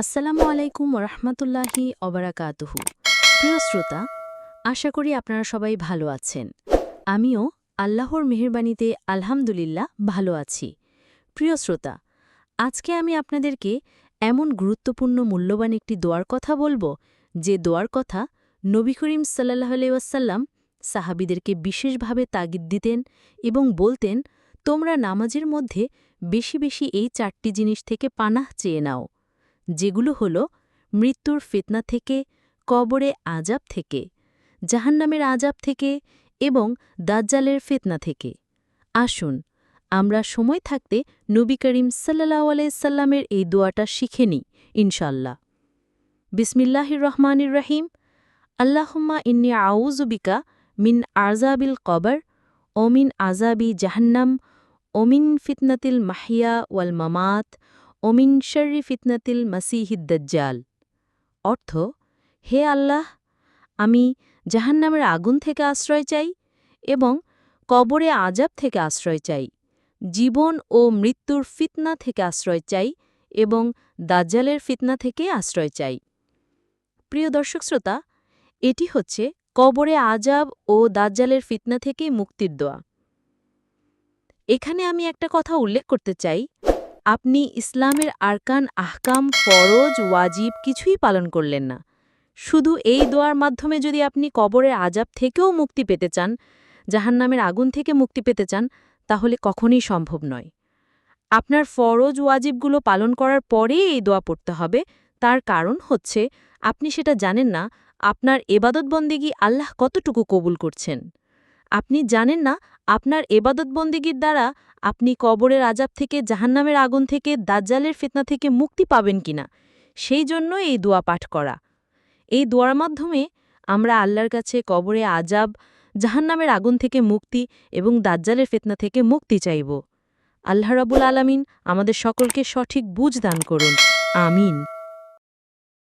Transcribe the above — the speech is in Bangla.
আসসালামু আলাইকুম রহমতুল্লাহি অবরাকাতুহু প্রিয় শ্রোতা, আশা করি আপনারা সবাই ভালো আছেন। আমিও আল্লাহর মেহরবানিতে আলহামদুলিল্লাহ ভালো আছি। প্রিয় শ্রোতা, আজকে আমি আপনাদেরকে এমন গুরুত্বপূর্ণ মূল্যবান একটি দোয়ার কথা বলব, যে দোয়ার কথা নবী করিম সাল্লাহ আলাইসাল্লাম সাহাবিদেরকে বিশেষভাবে তাগিদ দিতেন এবং বলতেন, তোমরা নামাজের মধ্যে বেশি বেশি এই চারটি জিনিস থেকে পানাহ চেয়ে নাও। যেগুলো হল মৃত্যুর ফিতনা থেকে, কবরে আজাব থেকে, জাহান্নামের আজাব থেকে এবং দাজ্জালের ফিতনা থেকে। আসুন, আমরা সময় থাকতে নবী করিম সাল্লাহ আলাইসাল্লামের এই দোয়াটা শিখে নিই ইনশাল্লাহ বিসমিল্লাহির রহমানির রহিম। আল্লাহম্মা ইন্নি আউজুবিকা মিন আজাবিল কবর ওমিন আজাবি জাহান্নাম ওমিন ফিতনাতিল মাহিয়া ওয়াল মামাত ওমিন শর্রি ফিতনাতিল মাসিহিদ্দাজ্জাল অর্থ, হে আল্লাহ, আমি জাহান্নামের আগুন থেকে আশ্রয় চাই এবং কবরে আজাব থেকে আশ্রয় চাই, জীবন ও মৃত্যুর ফিতনা থেকে আশ্রয় চাই এবং দাজ্জালের ফিতনা থেকে আশ্রয় চাই। প্রিয় দর্শক শ্রোতা, এটি হচ্ছে কবরে আজাব ও দাজ্জালের ফিতনা থেকে মুক্তির দোয়া। এখানে আমি একটা কথা উল্লেখ করতে চাই। আপনি ইসলামের আরকান, আহকাম, ফরজ, ওয়াজিব কিছুই পালন করলেন না। শুধু এই দোয়ার মাধ্যমে যদি আপনি কবরের আজাব থেকেও মুক্তি পেতে চান, জাহান্নামের আগুন থেকে মুক্তি পেতে চান, তাহলে কখনই সম্ভব নয়। আপনার ফরজ, ওয়াজিবগুলো পালন করার পরেই এই দোয়া পড়তে হবে। তার কারণ হচ্ছে, আপনি সেটা জানেন না, আপনার এবাদতবন্দিগি আল্লাহ কতটুকু কবুল করছেন। আপনি জানেন না, আপনার এবাদতবন্দিগির দ্বারা আপনি কবরের আজাব থেকে জাহান্নামের আগুন থেকে, দাজ্জালের ফিতনা থেকে মুক্তি পাবেন কিনা? সেই জন্য এই দোয়া পাঠ করা। এই দোয়ার মাধ্যমে আমরা আল্লাহর কাছে কবরে আজাব জাহান্নামের আগুন থেকে মুক্তি এবং দাজ্জালের ফিতনা থেকে মুক্তি চাইব। আল্লাহ রাবুল আলামিন আমাদের সকলকে সঠিক বুঝ দান করুন। আমিন।